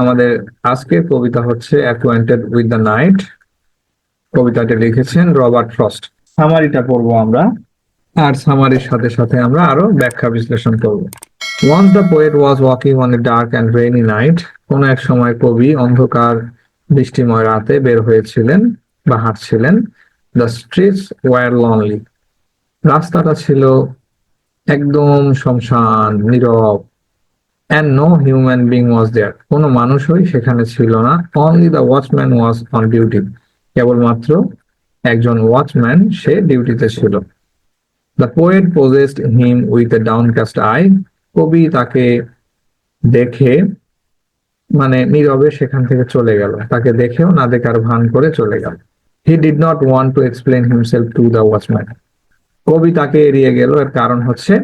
আমাদের আজকের কবিতা হচ্ছে অ্যাকোয়েন্টেড উইথ দ্য নাইট কবিতাটি লিখেছেন রবার্ট ফ্রস্ট। সামারিটা পড়ব আমরা। আর সামারির সাথে সাথে আমরা আরও ব্যাখ্যা বিশ্লেষণ করব। Once the poet was walking on a dark and rainy night কোন এক সময় কবি অন্ধকার বৃষ্টিময় রাতে বের হয়েছিলেন বা হাঁটছিলেন। দ্য স্ট্রিটস ওয়ার লনলি রাস্তাটা ছিল একদম শমশান, নীরব and no human being was there কোনো মানুষই সেখানে ছিল না। Only the watchman was on duty কেবলমাত্র একজন ওয়াচম্যান সে ডিউটিতে ছিল। The poet possessed him with a downcast eye কবি তাকে দেখে মানে নীরবে সেখান থেকে চলে গেল। তাকে দেখেও না দেখার ভান করে চলে গেল। He did not want to explain himself to the watchman কবি তাকে এড়িয়ে গেল। এর কারণ হচ্ছে,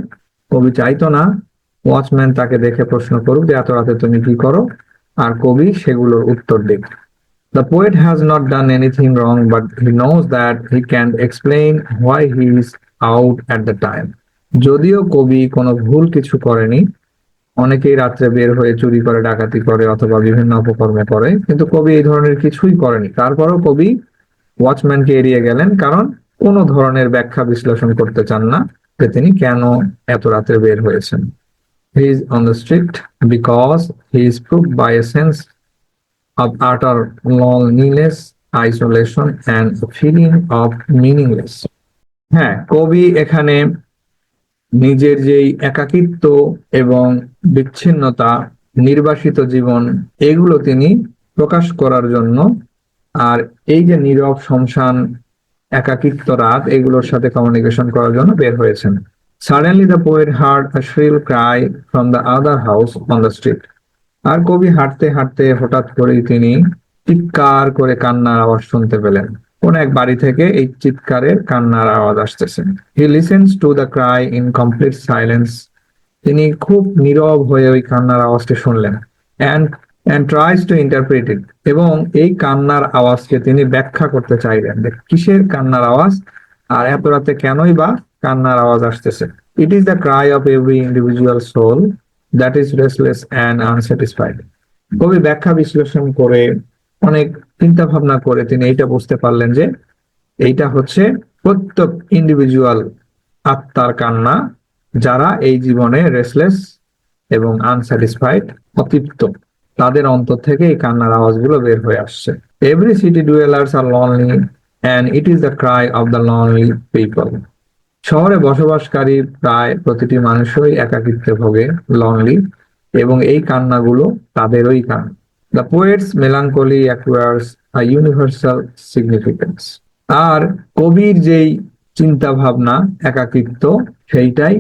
কবি চাইতো না ওয়াচম্যান তাকে দেখে প্রশ্ন করুক যে এত রাতে তুমি কি করো? আর কবি সেগুলোর উত্তর দিক। The poet has not done anything wrong, but he knows that he can't explain why he is out at the time. যদিও কবি কোনো ভুল কিছু করেনি অনেকেই রাত্রে বের হয়ে চুরি করে ডাকাতি করে অথবা বিভিন্ন অপকর্ম করে কিন্তু কবি এই ধরনের কিছুই করেনি। তারপরেও কবি ওয়াচম্যানকে এড়িয়ে গেলেন কারণ কোনো ধরনের ব্যাখ্যা বিশ্লেষণ করতে চান না যে তিনি কেন এত রাত্রে বের হয়েছেন। He is on the strict because he is prove by a sense of utter loneliness, isolation, and a feeling of meaningless. হ্যাঁ কবি এখানে নিজের যেই একাকিত্ব এবং বিচ্ছিন্নতা নির্বাসিত জীবন এগুলো তিনি প্রকাশ করার জন্য আর এই যে নীরব শমশান একাকিত্ব রাত এগুলোর সাথে কমিউনিকেশন করার জন্য বের হয়েছেন suddenly the poet heard a shrill cry from the other house on the street আর কবি হাঁটতে হাঁটতে হঠাৎ করেই তিনি চিৎকার করে কান্নার আওয়াজ শুনতে পেলেন। কোন এক বাড়ি থেকে এই চিৎকারের কান্নার আওয়াজ আসতেছে। He listens to the cry in complete silence তিনি খুব নীরব হয়ে ওই কান্নার আওয়াজটি শুনলেন and and tries to interpret it এবং এই কান্নার আওয়াজকে তিনি ব্যাখ্যা করতে চাইলেন যে কিসের কান্নার আওয়াজ আর এত রাতে কেনই বা কান্নার আওয়াজ আসতেছে। It is the cry of every individual soul that is restless and unsatisfied কবি ব্যাখ্যা বিশ্লেষণ করে অনেক চিন্তা ভাবনা করে তিনি এইটা বুঝতে পারলেন যে এইটা হচ্ছে প্রত্যেক ইন্ডিভিজুয়াল আত্মার কান্না যারা এই জীবনে রেসলেস এবং আনস্যাটিসফাইড অতৃপ্ত। তাদের অন্তর থেকে এই কান্নার আওয়াজগুলো বের হয়ে আসছে। Every city dwellers are lonely and it is the cry of the lonely people শহরে বসবাসকারী প্রায় প্রতিটি মানুষই একাকিত্বে ভোগে লনলি এবং এই কান্নাগুলো তাদেরই কান the poet's melancholy acquires a universal significance আর কবির যেই চিন্তা ভাবনা একাকিত্ব, সেইটাই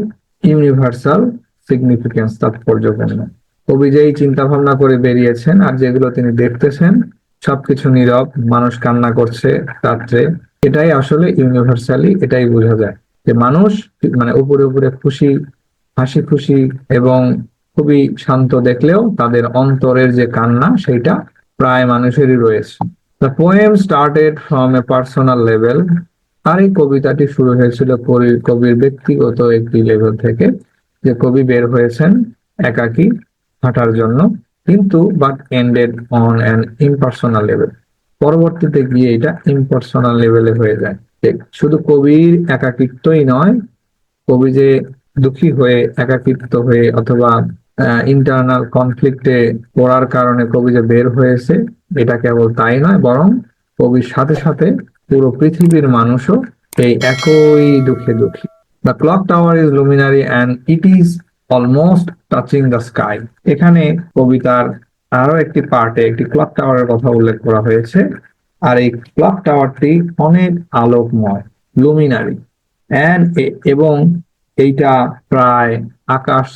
ইউনিভার্সাল সিগনিফিকেন্স তাৎপর্যপূর্ণ। কবি যেই চিন্তা ভাবনা করে বেরিয়েছেন আর যেগুলো তিনি দেখতেছেন, সবকিছু নীরব, মানুষ কান্না করছে রাত্রে, এটাই আসলে ইউনিভার্সালি এটাই বোঝা যায়। যে মানুষ মানে উপরে উপরে খুশি, হাসি খুশি এবং খুবই শান্ত দেখলেও তাদের অন্তরের যে কান্না সেইটা প্রায় মানুষেরই রয়েছে। The poem started from a personal level আর এই কবিতাটি শুরু হয়েছিল কবির ব্যক্তিগত একটি লেভেল থেকে। যে কবি বের হয়েছেন একাকি হাঁটার জন্য, কিন্তু but ended on an impersonal level পরবর্তীতে গিয়ে এটা ইম্পার্সোনাল লেভেলে হয়ে যায়। শুধু কবির একাকিত্বই নয়, কবি যে দুঃখী হয়ে একাকিত্ব হয়ে অথবা ইন্টারনাল কনফ্লিক্টে পড়ার কারণে কবি যে বের হয়েছে, এটা কেবল তাই নয়, বরং কবির সাথে সাথে পুরো পৃথিবীর মানুষও এই একই দুঃখে দুঃখী। The clock tower is luminary and it is almost touching the sky এখানে কবিতার আরও একটি পার্টে একটি ক্লক টাওয়ারের কথা উল্লেখ করা হয়েছে। আর এই ক্লক টাওয়ারটি অনেক আলোকময় লুমিনারি এবং এইটা প্রায় আকাশ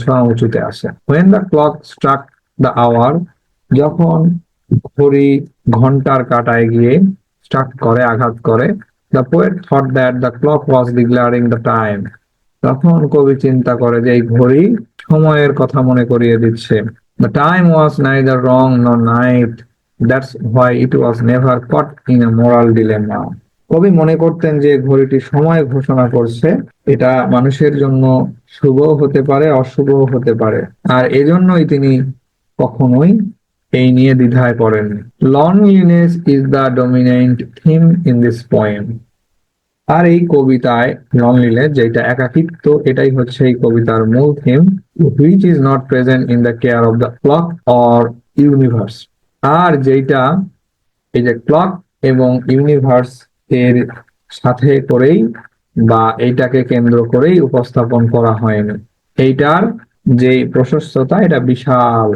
ছোঁয়া উঁচুতে আসে when the clock struck the hour যখন ঘড়ি ঘণ্টার কাটায় গিয়ে স্ট্রাক করে, আঘাত করে the poet thought that the clock was declaring the time তখন কবি চিন্তা করে যে এই ঘড়ি সময়ের কথা মনে করিয়ে দিচ্ছে। The time was neither wrong nor night that's why it was never caught in a moral dilemma কবি মনে করতেন যে ঘড়িটি সময় ঘোষণা করছে, এটা মানুষের জন্য শুভ হতে পারে অশুভ হতে পারে। আর এজন্যই তিনি কখনোই এই নিয়ে দ্বিধায় পড়েন loneliness is the dominant theme in this poem আর এই কবিতায় লনলিনেস যেটা একাকিত্ব, এটাই হচ্ছে এই কবিতার মূল theme which is not present in the care of the clock or universe আর যেটা এই যে ক্লক এবং ইউনিভার্স এর সাথে করেই বা এইটাকে কেন্দ্র করেই উপস্থাপন করা হয়নি এইটার যে প্রশস্ততা, এটা বিশাল।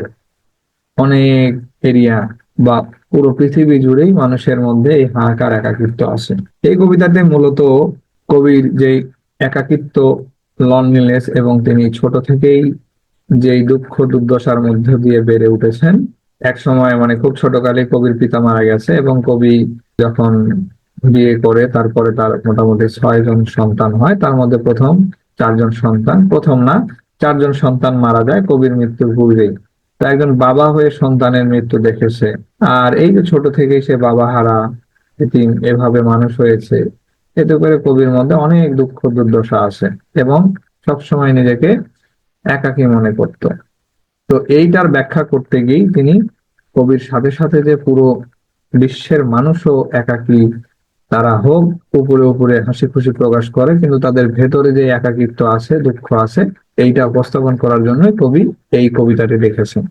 অনেক এরিয়া বা পুরো পৃথিবী জুড়েই মানুষের মধ্যে এই হাহাকার একাকিত্ব আছে। এই কবিতাতে মূলত কবির যে একাকিত্ব লনলিনেস এবং তিনি ছোট থেকেই যেই দুঃখ দুর্দশার মধ্যে দিয়ে বেড়ে উঠেছেন এক সময় মানে খুব ছোটকালে কবির পিতা মারা গেছে এবং কবি যখন বিয়ে করে তারপরে তার মোটামুটি ছয় জন সন্তান হয়, তার মধ্যে প্রথম চারজন সন্তান, প্রথম না চারজন সন্তান মারা যায় কবির মৃত্যুর পূর্বেই। তা একজন বাবা হয়ে সন্তানের মৃত্যু দেখেছে। আর এই যে ছোট থেকেই সে বাবা হারা, এতিম, এভাবে মানুষ হয়েছে, এতে করে কবির মধ্যে অনেক দুঃখ দুর্দশা আছে এবং সবসময় নিজেকে একাকী মনে করত। তো এইটার ব্যাখ্যা করতে গিয়েই তিনি কবির সাথে সাথে যে পুরো বিশ্বের মানুষও একাকী, তারা হোক, উপরে উপরে হাসি খুশি প্রকাশ করে, কিন্তু তাদের ভেতরে যে একাকিত্ব আছে, দুঃখ আছে, এইটা উপস্থাপন করার জন্য কবি এই কবিতাটি লিখেছেন।